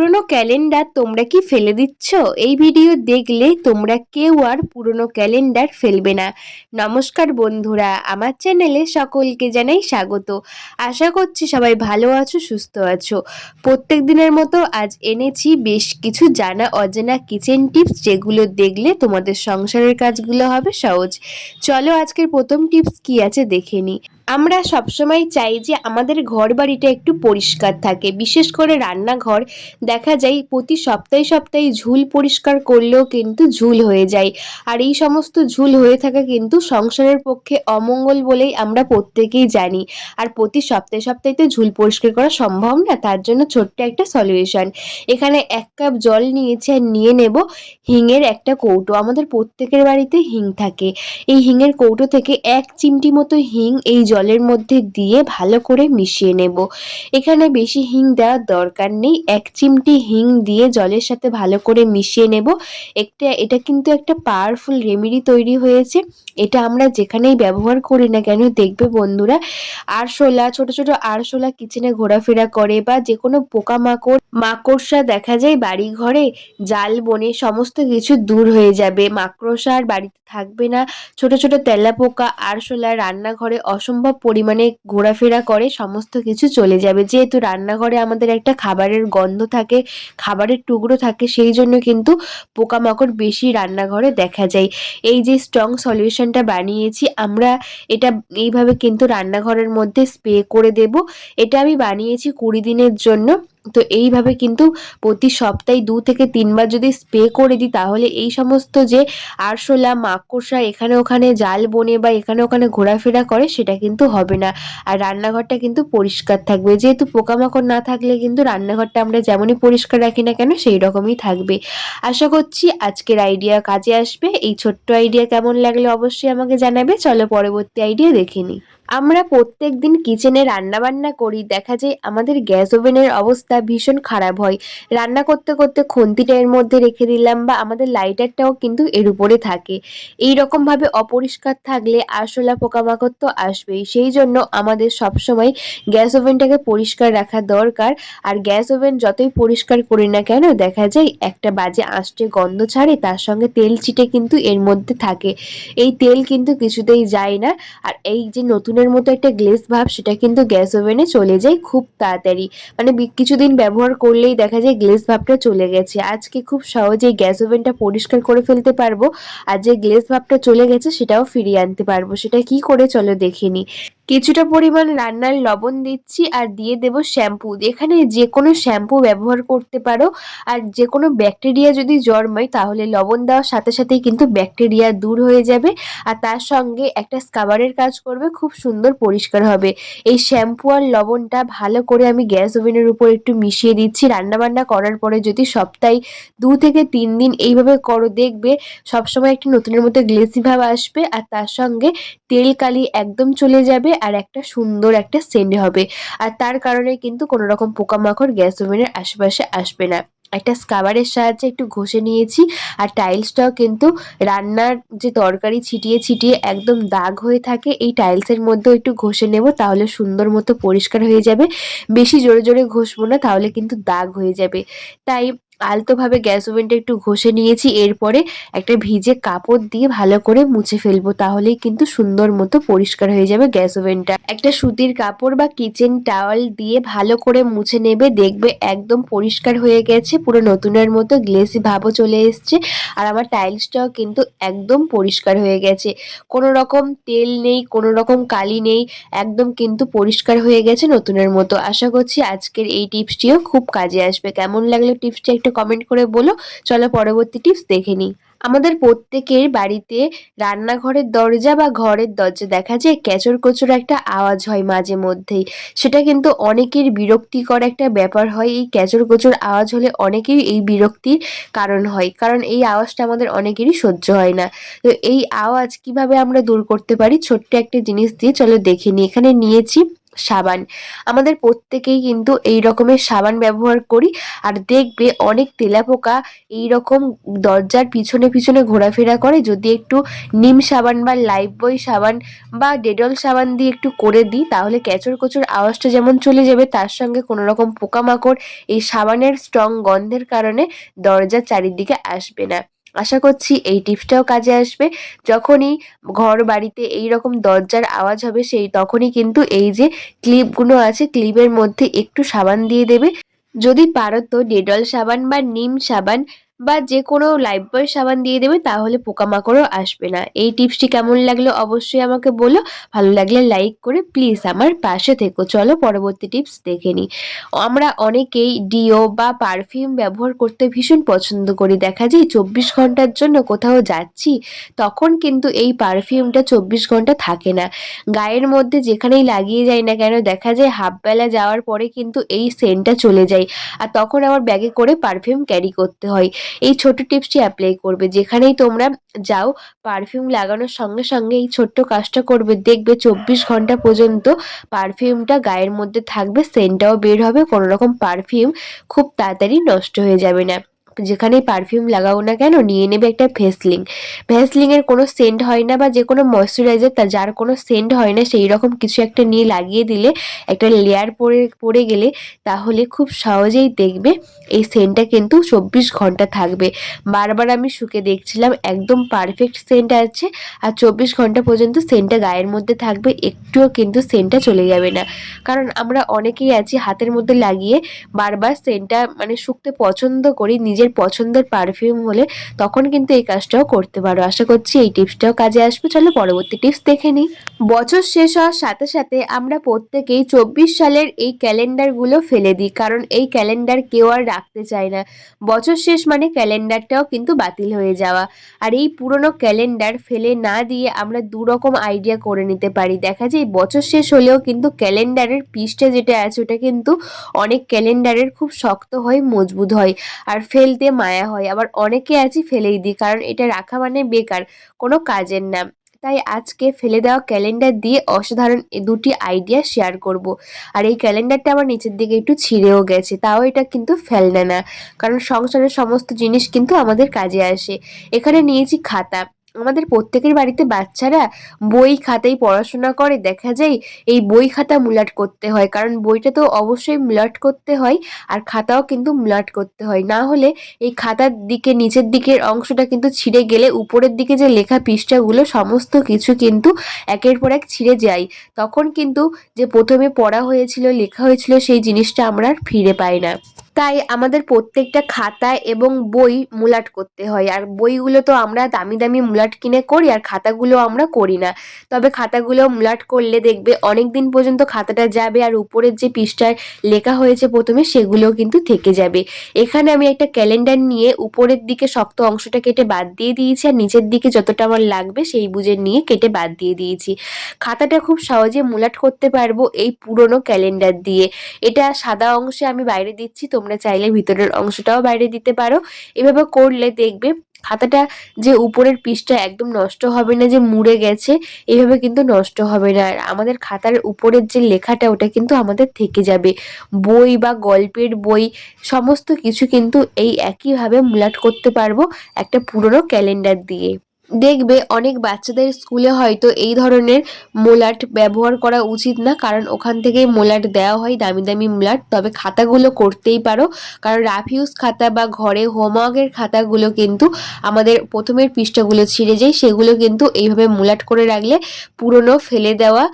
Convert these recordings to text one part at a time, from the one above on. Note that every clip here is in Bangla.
পুরনো ক্যালেন্ডার তোমরা কি ফেলে দিচ্ছ? এই ভিডিও দেখলে তোমরা কেউ আর পুরনো ক্যালেন্ডার ফেলবে না। নমস্কার বন্ধুরা, আমার চ্যানেলে সকলকে জানাই স্বাগত। আশা করছি সবাই ভালো আছো, সুস্থ আছো। প্রত্যেক দিনের মতো আজ এনেছি বেশ কিছু জানা অজানা কিচেন টিপস যেগুলো দেখলে তোমাদের সংসারের কাজগুলো হবে সহজ। চলো আজকের প্রথম টিপস কি আছে দেখে নিই। আমরা সবসময় চাই যে আমাদের ঘর বাড়িটা একটু পরিষ্কার থাকে। বিশেষ করে রান্নাঘর, দেখা যায় প্রতি সপ্তাহে সপ্তাহে ঝুল পরিষ্কার করলেও কিন্তু ঝুল হয়ে যায়। আর এই সমস্ত ঝুল হয়ে থাকা কিন্তু সংসারের পক্ষে অমঙ্গল বলেই আমরা প্রত্যেকেই জানি। আর প্রতি সপ্তাহে সপ্তাহে তো ঝুল পরিষ্কার করা সম্ভব না, তার জন্য ছোট্ট একটা সলিউশন এখানে এক কাপ জল নিয়েছি আর নিয়ে নেব হিঙের একটা কৌটো। আমাদের প্রত্যেকের বাড়িতে হিং থাকে। এই হিঙের কৌটো থেকে এক চিমটি মতো হিং এই জলের মধ্যে দিয়ে ভালো করে মিশিয়ে নেব। এখানে বেশি হিং দেওয়ার দরকার নেই। এক চিমটি হিং দিয়ে জলের সাথে ভালো করে মিশিয়ে নেব। একটা, এটা কিন্তু একটা পাওয়ারফুল রেমেডি তৈরি হয়েছে। এটা আমরা যেখানেই ব্যবহার করি না কেন, দেখবে বন্ধুরা, আরশোলা, ছোট ছোট আরশোলা কিচেনে ঘোরাফেরা করে বা যে কোনো পোকামাকড়, মাকড়সা দেখা যায় বাড়ি ঘরে জাল, বনে, সমস্ত কিছু দূর হয়ে যাবে। মাকড়সা আর বাড়িতে থাকবে না। ছোট ছোট তেলাপোকা, আরশোলা রান্নাঘরে অসম্ভব পরিমাণে ঘোরাফেরা করে, সমস্ত কিছু চলে যাবে। যেহেতু রান্নাঘরে আমাদের একটা খাবারের গন্ধ থাকে, খাবারের টুকরো থাকে, সেই জন্য কিন্তু পোকামাকড় বেশি রান্নাঘরে দেখা যায়। এই যে স্ট্রং সলিউশনটা বানিয়েছি, আমরা এটা এইভাবে কিন্তু রান্নাঘরের মধ্যে স্প্রে করে দেব। এটা আমি বানিয়েছি কুড়ি দিনের জন্য। তো এইভাবে কিন্তু প্রতি সপ্তাহে দু থেকে তিনবার যদি স্প্রে করে দিই, তাহলে এই সমস্ত যে আরশোলা, মাকড়সা, এখানে ওখানে জাল বনে বা এখানে ওখানে ঘোরাফেরা করে, সেটা কিন্তু হবে না। আর রান্নাঘরটা কিন্তু পরিষ্কার থাকবে। যেহেতু পোকামাকড় না থাকলে কিন্তু রান্নাঘরটা আমরা যেমনই পরিষ্কার রাখি না কেন, সেই রকমই থাকবে। আশা করছি আজকের আইডিয়া কাজে আসবে। এই ছোট্ট আইডিয়া কেমন লাগলে অবশ্যই আমাকে জানাবে। চলো পরবর্তী আইডিয়া দেখে নিই। আমরা প্রত্যেক দিন কিচেনে রান্নাবান্না করি, দেখা যায় আমাদের গ্যাস ওভেনের অবস্থা ভীষণ খারাপ হয়। রান্না করতে করতে খুন্তিটা এর মধ্যে রেখে দিলাম বা আমাদের লাইটারটাও কিন্তু এর উপরে থাকে। এই রকমভাবে অপরিষ্কার থাকলে আরশোলা পোকামাকড় তো আসবেই। সেই জন্য আমাদের সবসময় গ্যাস ওভেনটাকে পরিষ্কার রাখা দরকার। আর গ্যাস ওভেন যতই পরিষ্কার করি না কেন, দেখা যায় একটা বাজে আঁশটে গন্ধ ছাড়ে, তার সঙ্গে তেল চিটে কিন্তু এর মধ্যে থাকে। এই তেল কিন্তু কিছুতেই যায় না। আর এই যে নতুনের মতো একটা গ্লেস ভাব, সেটা কিন্তু গ্যাস ওভেনে চলে যায় খুব তাড়াতাড়ি। মানে কিছুদিন ব্যবহার করলেই দেখা যায় গ্লেস ভাবটা চলে গেছে। আজকে খুব সহজেই গ্যাস ওভেনটা পরিষ্কার করে ফেলতে পারব। আর যে গ্লেস ভাবটা চলে গেছে, সেটাও ফিরিয়ে আনতে পারব। সেটা কি করে চলো দেখে নিই কিছুটা পরিমাণ রান্নার লবণ দিচ্ছি আর দিয়ে দেব শ্যাম্পু। এখানে যে কোনো শ্যাম্পু ব্যবহার করতে পারো আর যে কোনো ব্যাকটেরিয়া যদি জন্মায় তাহলে লবণ দেওয়ার সাথে সাথেই কিন্তু ব্যাকটেরিয়া দূর হয়ে যাবে আর তার সঙ্গে একটা স্কাবারের কাজ করবে, খুব সুন্দর পরিষ্কার হবে। এই শ্যাম্পু আর লবণটা ভালো করে আমি গ্যাস ওভেনের উপর একটু মিশিয়ে দিচ্ছি। রান্নাবান্না করার পরে যদি সপ্তাহে দু থেকে তিন দিন এইভাবে করো, দেখবে সবসময় একটি নতুনের মতো গ্লেসি ভাব আসবে আর তার সঙ্গে তেল কালি একদম চলে যাবে আর একটা সুন্দর একটা সেন্ড হবে। আর তার কারণে কিন্তু কোনো রকম পোকামাকড় গ্যাস ওভেনের আশেপাশে আসবে না। একটা স্কাবারের সাহায্যে একটু ঘষে নিয়েছি, আর টাইলসটাও কিন্তু রান্নার যে তরকারি ছিটিয়ে ছিটিয়ে একদম দাগ হয়ে থাকে, এই টাইলসের মধ্যেও একটু ঘষে নেব, তাহলে সুন্দর মতো পরিষ্কার হয়ে যাবে। বেশি জোরে জোরে ঘষবো না, তাহলে কিন্তু দাগ হয়ে যাবে। তাই আলতোভাবে গ্যাস ওভেনটা একটু ঘষে নিয়েছি, এরপরে একটা ভিজে কাপড় দিয়ে ভালো করে মুছে ফেলব, তাহলেই কিন্তু সুন্দর মতো পরিষ্কার হয়ে যাবে গ্যাস ওভেনটা। একটা সুতির কাপড় বা কিচেন টাওয়াল দিয়ে ভালো করে মুছে নেবে, দেখবে একদম পরিষ্কার হয়ে গেছে, পুরো নতুনের মতো গ্লেসি ভাবও চলে এসছে, আর আমার টাইলসটাও কিন্তু একদম পরিষ্কার হয়ে গেছে। কোনো রকম তেল নেই, কোনো রকম কালি নেই, একদম কিন্তু পরিষ্কার হয়ে গেছে নতুনের মতো। আশা করছি আজকের এই টিপসটিও খুব কাজে আসবে। কেমন লাগল টিপসটি একটু কমেন্ট করে বলো। চলো পরবর্তী টিপস দেখে নিই। আমাদের প্রত্যেকের বাড়িতে রান্নাঘরের দরজা বা ঘরের দরজা দেখা যায় ক্যাচর কোচর একটা আওয়াজ হয় মাঝে মধ্যেই। সেটা কিন্তু অনেকের বিরক্তিকর একটা ব্যাপার হয়। এই ক্যাচর কোচর আওয়াজ হলে অনেকেই এই বিরক্তির কারণ হয়, কারণ এই আওয়াজটা আমাদের অনেকেরই সহ্য হয় না। তো এই আওয়াজ কীভাবে আমরা দূর করতে পারি? ছোট্ট একটা জিনিস দিয়ে চলো দেখে নিই। এখানে নিয়েছি সাবান। আমাদের প্রত্যেকেই কিন্তু এই রকমের সাবান ব্যবহার করি, আর দেখবে অনেক তেলাপোকা এই রকম দরজার পিছনে পিছনে ঘোরাফেরা করে, যদি একটু নিম সাবান বা লাইফবয় সাবান বা ডেডল সাবান দিয়ে একটু করে দিই, তাহলে ক্যাচর কোচর আওয়াজটা যেমন চলে যাবে, তার সঙ্গে কোনো রকম পোকামাকড় এই সাবানের স্ট্রং গন্ধের কারণে দরজার চারিদিকে আসবে না। আশা করছি এই টিপসটাও কাজে আসবে। যখনই ঘর বাড়িতে এই রকম দরজার আওয়াজ হবে, সেই তখনই কিন্তু এই যে ক্লিপগুলো আছে, ক্লিপের মধ্যে একটু সাবান দিয়ে দেবে। যদি পারো তো ডেডল সাবান বা নিম সাবান বা যে কোনো লাইফবয় সাবান দিয়ে দেবে, তাহলে পোকামাকড়ও আসবে না। এই টিপসটি কেমন লাগল অবশ্যই আমাকে বলো। ভালো লাগলে লাইক করে প্লিজ আমার পাশে থেকো। চলো পরবর্তী টিপস দেখে নিই। আমরা অনেকেই ডিও বা পারফিউম ব্যবহার করতে ভীষণ পছন্দ করি। দেখা যায় চব্বিশ ঘণ্টার জন্য কোথাও যাচ্ছি, তখন কিন্তু এই পারফিউমটা চব্বিশ ঘণ্টা থাকে না। গায়ের মধ্যে যেখানেই লাগিয়ে যায় না কেন, দেখা যায় হাফবেলা যাওয়ার পরে কিন্তু এই সেন্টটা চলে যায়। আর তখন আমার ব্যাগে করে পারফিউম ক্যারি করতে হয়। এই ছোট টিপসটি অ্যাপ্লাই করবে। যেখানেই তোমরা যাও পারফিউম লাগানোর সঙ্গে সঙ্গে এই ছোট্ট কাজটা করবে। দেখবে চব্বিশ ঘণ্টা পর্যন্ত পারফিউমটা গায়ের মধ্যে থাকবে সেন্টটাও বের হবে, কোনো রকম পারফিউম খুব তাড়াতাড়ি নষ্ট হয়ে যাবে না। যেখানেই পারফিউম লাগাও না কেন, নিয়ে নেবে একটা ভেসলিং ভেসলিংয়ের কোনো সেন্ট হয় না বা যে কোনো ময়শ্চারাইজার তা যার কোনো সেন্ট হয় না, সেই রকম কিছু একটা নিয়ে লাগিয়ে দিলে, একটা লেয়ার পরে পড়ে গেলে, তাহলে খুব সহজেই দেখবে এই সেন্টটা কিন্তু চব্বিশ ঘণ্টা থাকবে। বারবার আমি শুকে দেখছিলাম, একদম পারফেক্ট সেন্ট আছে, আর চব্বিশ ঘণ্টা পর্যন্ত সেন্টটা গায়ের মধ্যে থাকবে, একটুও কিন্তু সেন্টটা চলে যাবে না। কারণ আমরা অনেকেই আছি হাতের মধ্যে লাগিয়ে বারবার সেন্টটা মানে শুকতে পছন্দ করি নিজের পছন্দের পারফিউম হলে তখন কিন্তু এই কাজটাও করতে পারো। আশা করছি এই টিপসটাও কাজে আসবে। চলো পরবর্তী টিপস দেখে নিই। বছর শেষ হওয়ার সাথে সাথে আমরা প্রত্যেকেই চব্বিশ সালের এই ক্যালেন্ডারগুলো ফেলে দিই, কারণ এই ক্যালেন্ডার কেউ আর রাখতে চায় না। বছর শেষ মানে ক্যালেন্ডারটাও কিন্তু বাতিল হয়ে যাওয়া। আর এই পুরনো ক্যালেন্ডার ফেলে না দিয়ে আমরা দু রকম আইডিয়া করে নিতে পারি। দেখা যায় বছর শেষ হলেও কিন্তু ক্যালেন্ডারের পিসটা যেটা আছে, ওটা কিন্তু অনেক ক্যালেন্ডারের খুব শক্ত হয়, মজবুত হয়। আর ফেলতে মায়া হয়, আবার অনেকে আছে ফেলেই দিই, কারণ এটা রাখা মানে বেকার, কোনো কাজের না তাই আজকে ফেলে দেওয়া ক্যালেন্ডার দিয়ে অসাধারণ দুটি আইডিয়া শেয়ার করব। আর এই ক্যালেন্ডারটা আমার নিচের দিকে একটু ছিঁড়েও গেছে, তাও এটা কিন্তু ফেলনা না, কারণ সংসারের সমস্ত জিনিস কিন্তু আমাদের কাজে আসে এখানে নিয়েছি খাতা আমাদের প্রত্যেকের বাড়িতে বাচ্চারা বই খাতায় পড়াশোনা করে, দেখা যায় এই বই খাতা মুলাট করতে হয়। কারণ বইটা তো অবশ্যই মুলাট করতে হয় আর খাতাও কিন্তু মুলাট করতে হয়। না হলে এই খাতার দিকে, নিচের দিকের অংশটা কিন্তু ছিঁড়ে গেলে উপরের দিকে যে লেখা পৃষ্ঠাগুলো, সমস্ত কিছু কিন্তু একের পর এক ছিঁড়ে যায়। তখন কিন্তু যে প্রথমে পড়া হয়েছিল, লেখা হয়েছিল, সেই জিনিসটা আমরা আর ফিরে পাই না। তাই আমাদের প্রত্যেকটা খাতা এবং বই মুলাট করতে হয়। আর বইগুলো তো আমরা দামি দামি মুলাট কিনে করি আর খাতাগুলো আমরা করি না। তবে খাতাগুলো মুলাট করলে দেখবে অনেক দিন পর্যন্ত খাতাটা যাবে আর উপরের যে পৃষ্ঠায় লেখা হয়েছে প্রথমে সেগুলোও কিন্তু থেকে যাবে। এখানে আমি একটা ক্যালেন্ডার নিয়ে উপরের দিকে শক্ত অংশটা কেটে বাদ দিয়ে দিয়েছি আর নিচের দিকে যতটা আমার লাগবে সেই বুঝে নিয়ে কেটে বাদ দিয়ে দিয়েছি। খাতাটা খুব সহজে মুলাট করতে পারব এই পুরনো ক্যালেন্ডার দিয়ে। এটা সাদা অংশে আমি বাইরে দিচ্ছি, তোমরা চাইলে ভিতরের অংশটাও বাইরে দিতে পারো। এভাবে করলে দেখবে খাতাটা যে উপরের পিসটা একদম নষ্ট হবে না, যে মুড়ে গেছে, এভাবে কিন্তু নষ্ট হবে না। আর আমাদের খাতার উপরের যে লেখাটা, ওটা কিন্তু আমাদের থেকে যাবে। বই বা গল্পের বই, সমস্ত কিছু কিন্তু এই একইভাবে মুলাট করতে পারব একটা পুরনো ক্যালেন্ডার দিয়ে। দেখবে অনেক বাচ্চাদের স্কুলে হয়তো এই ধরনের মোলাট ব্যবহার করা উচিত না, কারণ ওখান থেকেই মোলাট দেওয়া হয়, দামি দামি মোলাট। তবে খাতাগুলো করতেই পারো, কারণ রাফিউজ খাতা বা ঘরে হোমওয়ার্কের খাতাগুলো কিন্তু আমাদের প্রথমের পৃষ্ঠাগুলো ছিঁড়ে যায়, সেগুলো কিন্তু এইভাবে মোলাট করে রাখলে পুরনো ফেলে দেওয়া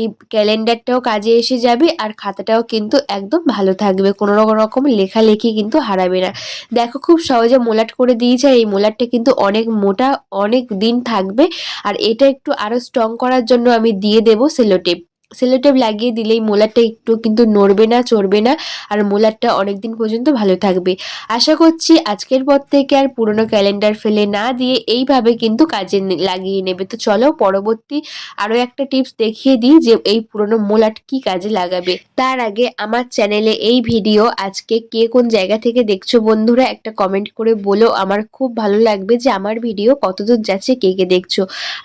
এই ক্যালেন্ডারটাও কাজে এসে যাবে আর খাতাটাও কিন্তু একদম ভালো থাকবে। কোনো রকম লেখালেখি কিন্তু হারাবে না। দেখো খুব সহজে মোলাট করে দিয়েছে, এই মোলাটটা কিন্তু অনেক মোটা, অনেক দিন থাকবে। আর এটা একটু আরও স্ট্রং করার জন্য আমি দিয়ে দেবো সেলোটেপ। সেলোটেপ লাগিয়ে দিলেই মোলারটা একটু কিন্তু নড়বে না, চড়বে না আর মোলারটা অনেক দিন পর্যন্ত ভালো থাকবে। আশা করছি আজকের পর থেকে আর পুরনো ক্যালেন্ডার ফেলে না দিয়ে এইভাবে কিন্তু কাজে লাগিয়ে নেবে। তো চলো পরবর্তী আরও একটা টিপস দেখিয়ে দিই যে এই পুরনো মোলাট কি কাজে লাগাবে। তার আগে আমার চ্যানেলে এই ভিডিও আজকে কে কোন জায়গা থেকে দেখছ বন্ধুরা একটা কমেন্ট করে বলো। আমার খুব ভালো লাগবে যে আমার ভিডিও কতদূর যাচ্ছে, কে কে দেখছ।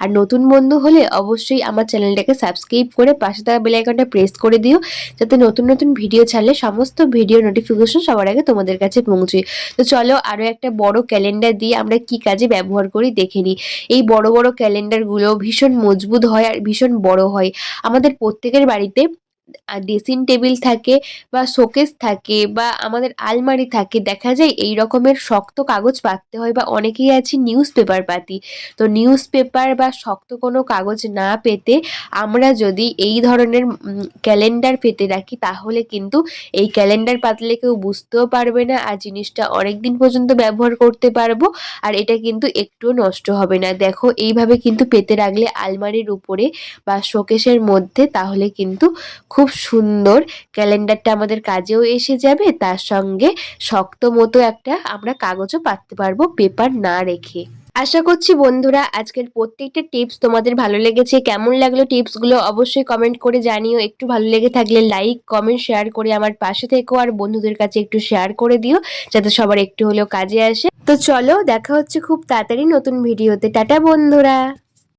আর নতুন বন্ধু হলে অবশ্যই আমার চ্যানেলটাকে সাবস্ক্রাইব করে পাশে থাকা বেল আইকনটা প্রেস করে দিও, যাতে নতুন নতুন ভিডিও ছাড়লে সমস্ত ভিডিও নোটিফিকেশন সবার আগে তোমাদের কাছে পৌঁছয় তো চলো আরও একটা বড় ক্যালেন্ডার দিয়ে আমরা কি কাজে ব্যবহার করি দেখে নিই। এই বড় বড় ক্যালেন্ডারগুলো ভীষণ মজবুত হয় আর ভীষণ বড় হয়। আমাদের প্রত্যেকের বাড়িতে ড্রেসিং টেবিল থাকে বা শোকেস থাকে বা আমাদের আলমারি থাকে, দেখা যায় এই রকমের শক্ত কাগজ পাততে হয় বা অনেকেই আছে নিউজ পেপার পাতি। তো নিউজ পেপার বা শক্ত কোনো কাগজ না পেতে আমরা যদি এই ধরনের ক্যালেন্ডার পেতে রাখি, তাহলে কিন্তু এই ক্যালেন্ডার পাতলে কেউ বুঝতেও পারবে না আর জিনিসটা অনেক দিন পর্যন্ত ব্যবহার করতে পারব আর এটা কিন্তু একটুও নষ্ট হবে না। দেখো, এইভাবে কিন্তু পেতে রাখলে আলমারির উপরে বা শোকেসের মধ্যে তাহলে কিন্তু খুব সুন্দর। ক্যালেন্ডারটা আমাদের কাজেও এসে যাবে। তার সঙ্গে শক্ত মতো একটা আমরা কাগজও পাততে পারব পেপার না রেখে। আশা করছি বন্ধুরা আজকের প্রত্যেকটা টিপস তোমাদের ভালো লেগেছে। কেমন লাগল টিপসগুলো অবশ্যই কমেন্ট করে জানিও। একটু ভালো লেগে থাকলে লাইক, কমেন্ট, শেয়ার করে আমার পাশে থেকো আর বন্ধুদের কাছে একটু শেয়ার করে দিও যাতে সবার একটু হলেও কাজে আসে। তো চলো দেখা হচ্ছে খুব তাড়াতাড়ি নতুন ভিডিওতে। টাটা বন্ধুরা!